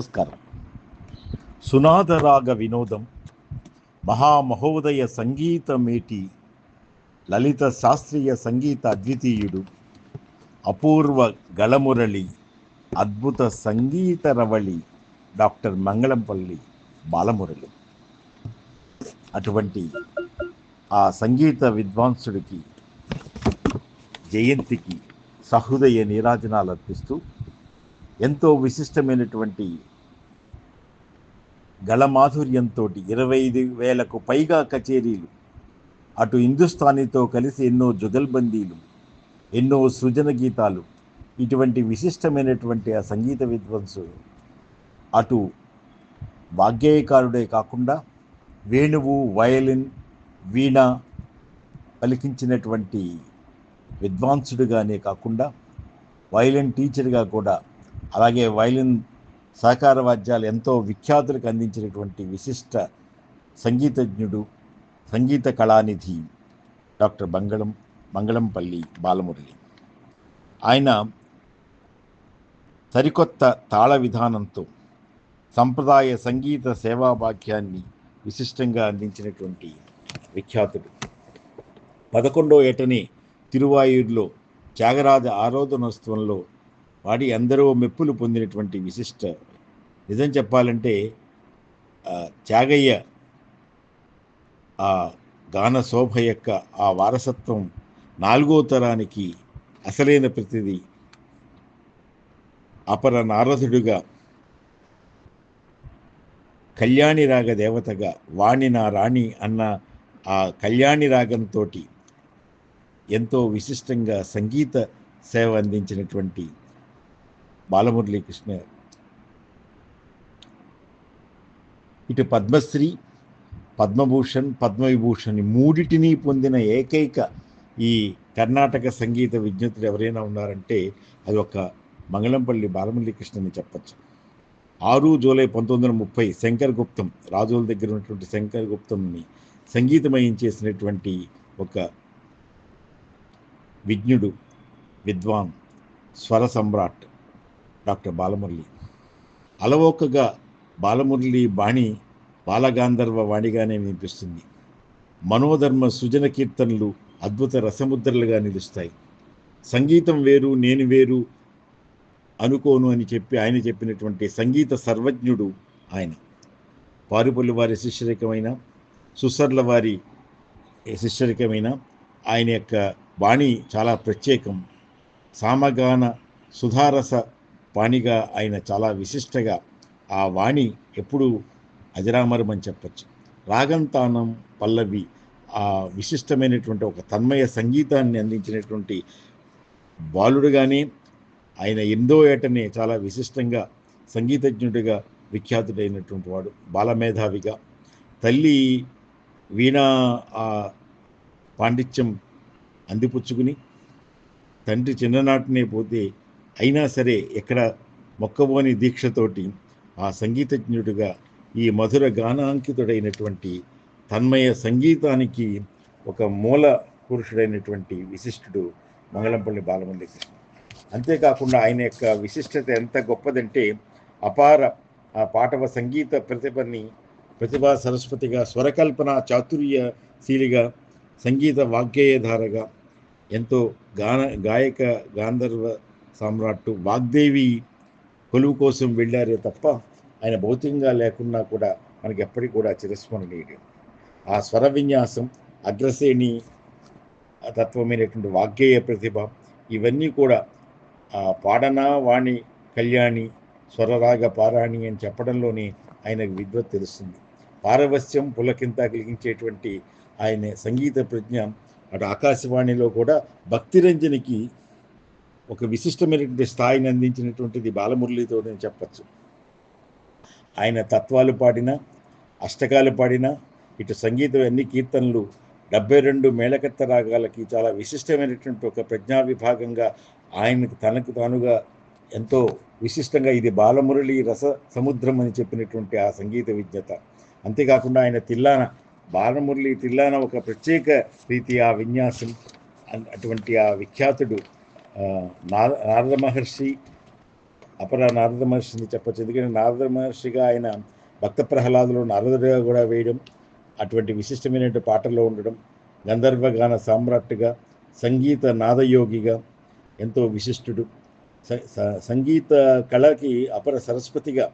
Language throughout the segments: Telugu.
నమస్కారం. సునాదరాగ వినోదం మహామహోదయ సంగీతమేటి లలిత శాస్త్రీయ సంగీత అద్వితీయుడు అపూర్వ గళమురళి అద్భుత సంగీత రవళి డాక్టర్ మంగళంపల్లి బాలమురళి. అటువంటి ఆ సంగీత విద్వాంసుడికి జయంతికి సహృదయ నీరాజనాలు అర్పిస్తూ ఎంతో విశిష్టమైనటువంటి గళమాధుర్యంతో ఇరవై ఐదు వేలకు పైగా కచేరీలు అటు హిందుస్థానీతో కలిసి ఎన్నో జుగల్బందీలు ఎన్నో సృజన గీతాలు ఇటువంటి విశిష్టమైనటువంటి ఆ సంగీత విద్వాంసుడు అటు వాగ్గేయకారుడే కాకుండా వేణువు వయలిన్ వీణ పలికించినటువంటి విద్వాంసుడిగానే కాకుండా వయలిన్ టీచర్గా కూడా అలాగే వయలిన్ సహకార వాద్యాలు ఎంతో విఖ్యాతులకు అందించినటువంటి విశిష్ట సంగీతజ్ఞుడు సంగీత కళానిధి డాక్టర్ బంగళం మంగళంపల్లి బాలమురళి. ఆయన సరికొత్త తాళ విధానంతో సంప్రదాయ సంగీత సేవా వాక్యాన్ని విశిష్టంగా అందించినటువంటి విఖ్యాతుడు. పదకొండో ఏటనే తిరువాయూరులో త్యాగరాజ ఆరోధనోత్సవంలో వాడి అందరూ మెప్పులు పొందినటువంటి విశిష్ట నిజం చెప్పాలంటే త్యాగయ్య ఆ గాన శోభ యొక్క ఆ వారసత్వం నాలుగో తరానికి అసలైన ప్రతిది. అపర నారదుడుగా కళ్యాణి రాగ దేవతగా వాణి నా రాణి అన్న ఆ కళ్యాణి రాగంతో ఎంతో విశిష్టంగా సంగీత సేవ అందించినటువంటి బాలమురళీకృష్ణ ఇటు పద్మశ్రీ పద్మభూషణ్ పద్మవిభూషణ్ మూడిటిని పొందిన ఏకైక ఈ కర్ణాటక సంగీత విజ్ఞతులు ఎవరైనా ఉన్నారంటే అది ఒక మంగళంపల్లి బాలమురళీకృష్ణ అని చెప్పచ్చు. ఆరు జూలై పంతొమ్మిది వందల ముప్పై శంకర్ గుప్తం రాజుల దగ్గర ఉన్నటువంటి శంకర్ గుప్తంని సంగీతమయం చేసినటువంటి ఒక విజ్ఞుడు విద్వాన్ స్వర సమ్రాట్ డాక్టర్ బాలమురళి. అలవోకగా బాలమురళి బాణి బాలగాంధర్వ వాణిగానే వినిపిస్తుంది. మనోధర్మ సృజన కీర్తనలు అద్భుత రసముద్రలుగా నిలుస్తాయి. సంగీతం వేరు నేను వేరు అనుకోను అని చెప్పి ఆయన చెప్పినటువంటి సంగీత సర్వజ్ఞుడు ఆయన. పారుపల్లి వారి శిష్యరికమైన సుసర్ల వారి శిష్యరికమైన ఆయన యొక్క బాణి చాలా ప్రత్యేకం. సామగాన సుధారస పాణిగా ఆయన చాలా విశిష్టగా ఆ వాణి ఎప్పుడూ అజరామరం అని చెప్పచ్చు. రాగం తానం పల్లవి ఆ విశిష్టమైనటువంటి ఒక తన్మయ సంగీతాన్ని అందించినటువంటి బాలుడుగానే ఆయన ఎందో ఏటనే చాలా విశిష్టంగా సంగీతజ్ఞుడిగా విఖ్యాతుడైనటువంటి వాడు బాలమేధావిగా తల్లి వీణా ఆ పాండిత్యం అందిపుచ్చుకుని తండ్రి చిన్ననాటినే పోతే అయినా సరే ఎక్కడ మొక్కబోని దీక్షతోటి ఆ సంగీతజ్ఞుడిగా ఈ మధుర గానాంకితుడైనటువంటి తన్మయ సంగీతానికి ఒక మూల పురుషుడైనటువంటి విశిష్టుడు మంగళంపల్లి బాలమురళీకృష్ణ. అంతేకాకుండా ఆయన యొక్క విశిష్టత ఎంత గొప్పదంటే అపార ఆ పాటవ సంగీత ప్రతిభని ప్రతిభా సరస్వతిగా స్వరకల్పన చాతుర్యశీలిగా సంగీత వాగ్గేయధారగా ఎంతో గాన గాయక గాంధర్వ సామ్రాట్టు వాగ్దేవి కొలువు కోసం వెళ్ళారే తప్ప ఆయన భౌతికంగా లేకున్నా కూడా మనకి ఎప్పటికీ కూడా చిరస్మరణీయుడు ఆ స్వర విన్యాసం అగ్రశ్రేణి తత్వమైనటువంటి వాగ్గేయ ప్రతిభ ఇవన్నీ కూడా ఆ పాడన వాణి కళ్యాణి స్వరరాగ పారాణి అని చెప్పడంలోనే ఆయనకు విద్వత్ తెలుస్తుంది. పారవస్యం పులకింత కలిగించేటువంటి ఆయన సంగీత ప్రజ్ఞ అటు ఆకాశవాణిలో కూడా భక్తిరంజనికి ఒక విశిష్టమైనటువంటి స్థాయిని అందించినటువంటిది బాలమురళితో నేను చెప్పచ్చు. ఆయన తత్వాలు పాడిన అష్టకాలు పాడిన ఇటు సంగీతం అన్ని కీర్తనలు డెబ్బై రెండు మేళకత్త రాగాలకి చాలా విశిష్టమైనటువంటి ఒక ప్రజ్ఞా విభాగంగా ఆయనకు తనకు తానుగా ఎంతో విశిష్టంగా ఇది బాలమురళి రస సముద్రం అని చెప్పినటువంటి ఆ సంగీత విజ్ఞత. అంతేకాకుండా ఆయన తిల్లాన బాలమురళి తిల్లాన ఒక ప్రత్యేక రీతి ఆ విన్యాసం అటువంటి ఆ విఖ్యాతుడు నార నారద మహర్షి అపర నారద మహర్షిని చెప్పచ్చు. ఎందుకంటే నారద మహర్షిగా ఆయన భక్త ప్రహ్లాదులో నారదుడిగా కూడా వేయడం అటువంటి విశిష్టమైనటువంటి పాటల్లో ఉండడం గంధర్వ గాన సామ్రాట్టుగా సంగీత నాదయోగిగా ఎంతో విశిష్టుడు. సంగీత కళకి అపర సరస్వతిగా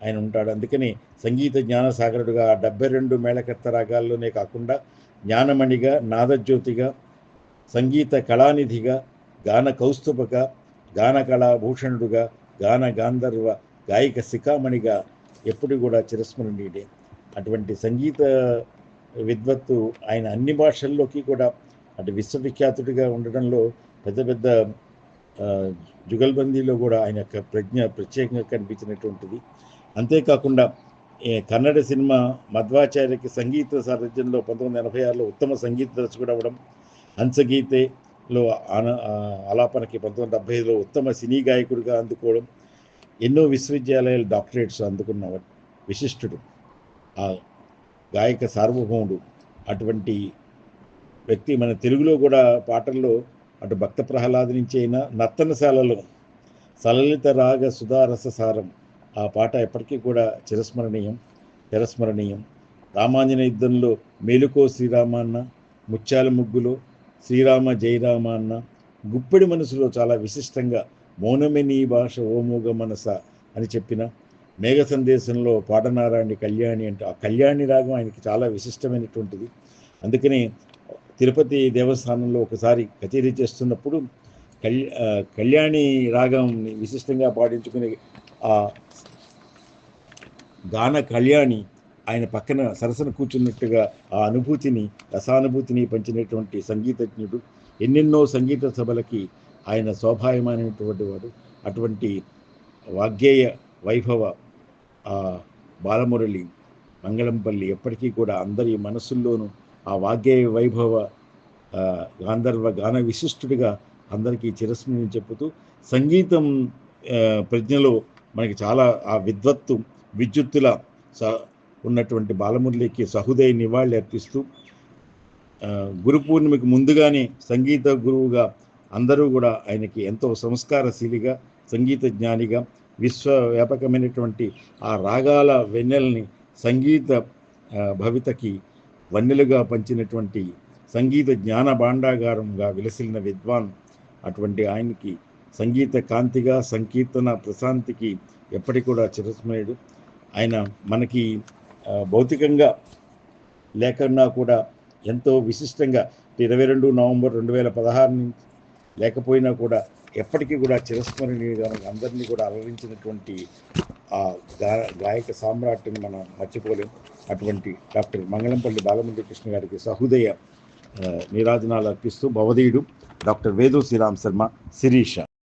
ఆయన ఉంటాడు. అందుకని సంగీత జ్ఞానసాగరుడుగా డెబ్బై రెండు మేళకర్త రాగాల్లోనే కాకుండా జ్ఞానమణిగా నాదజ్యోతిగా సంగీత కళానిధిగా గాన కౌస్తుభక గాన కళాభూషణుడుగా గాన గాంధర్వ గాయక శిఖామణిగా ఎప్పుడు కూడా చిరస్మరణీయుడే. అటువంటి సంగీత విద్వత్తు ఆయన అన్ని భాషల్లోకి కూడా అటు విశ్వవిఖ్యాతుడిగా ఉండడంలో పెద్ద పెద్ద జుగల్బందీలో కూడా ఆయన యొక్క ప్రజ్ఞ ప్రత్యేకంగా కనిపించినటువంటిది. అంతేకాకుండా కన్నడ సినిమా మధ్వాచార్యకి సంగీత సారథ్యంలో పంతొమ్మిది వందల ఎనభై ఆరులో ఉత్తమ సంగీత దర్శకుడు అవ్వడం లో ఆన ఆలాపనకి పంతొమ్మిది వందల డెబ్బై ఐదులో ఉత్తమ సినీ గాయకుడిగా అందుకోవడం ఎన్నో విశ్వవిద్యాలయాలు డాక్టరేట్స్ అందుకున్న విశిష్టుడు. ఆ గాయక సార్వభౌముడు. అటువంటి వ్యక్తి మన తెలుగులో కూడా పాటల్లో అటు భక్త ప్రహ్లాద్ నుంచి అయినా నర్తనశాలలో సలలిత రాగ సుధారస సారం ఆ పాట ఎప్పటికీ కూడా చిరస్మరణీయం చిరస్మరణీయం రామాంజన యుద్ధంలో మేలుకో శ్రీరామాన్న ముత్యాల ముగ్గులో శ్రీరామ జయరామ అన్న గుప్పెడి మనసులో చాలా విశిష్టంగా మౌనమే నీ భాష ఓమోగ మనస అని చెప్పిన మేఘ సందేశంలో పాటనారాయణి కళ్యాణి అంటే ఆ కళ్యాణి రాగం ఆయనకి చాలా విశిష్టమైనటువంటిది. అందుకనే తిరుపతి దేవస్థానంలో ఒకసారి కచేరీ చేస్తున్నప్పుడు కళ్యా కళ్యాణి రాగం విశిష్టంగా పాటించుకునే ఆ గాన కళ్యాణి ఆయన పక్కన సరసన కూర్చున్నట్టుగా ఆ అనుభూతిని రసానుభూతిని పంచినటువంటి సంగీతజ్ఞుడు ఎన్నెన్నో సంగీత సభలకి ఆయన శోభాయమైనటువంటి వాడు. అటువంటి వాగ్గేయ వైభవ ఆ బాలమురళి మంగళంపల్లి ఎప్పటికీ కూడా అందరి మనసుల్లోనూ ఆ వాగ్గేయ వైభవ గాంధర్వ గాన విశిష్టుడిగా అందరికీ చిరస్మృతి చెప్పుతూ సంగీతం ప్రజ్ఞలో మనకి చాలా ఆ విద్వత్తు విద్యుత్తుల స ఉన్నటువంటి బాలమురళికి సహృదయ నివాళి అర్పిస్తూ గురు పూర్ణిమకి ముందుగానే సంగీత గురువుగా అందరూ కూడా ఆయనకి ఎంతో సంస్కారశీలిగా సంగీత జ్ఞానిగా విశ్వవ్యాపకమైనటువంటి ఆ రాగాల వెన్నెల్ని సంగీత భవితకి వన్నెలుగా పంచినటువంటి సంగీత జ్ఞాన భాండాగారంగా విలసిలిన విద్వాన్ అటువంటి ఆయనకి సంగీత కాంతిగా సంకీర్తన ప్రశాంతికి ఎప్పటికి కూడా చిరస్మయుడు ఆయన మనకి భౌతికంగా లేకున్నా కూడా ఎంతో విశిష్టంగా ఇరవై రెండు నవంబర్ రెండు వేల పదహారు నుంచి లేకపోయినా కూడా ఎప్పటికీ కూడా చిరస్మరణీయుగా మనకి అందరినీ కూడా అలరించినటువంటి ఆ గా గాయక సామ్రాట్ని మనం మర్చిపోలేం. అటువంటి డాక్టర్ మంగళంపల్లి బాలమురళీ కృష్ణ గారికి సహృదయ నీరాజనాలు అర్పిస్తూ భవదీయుడు డాక్టర్ వేదు శ్రీరామ్ శర్మ శిరీష.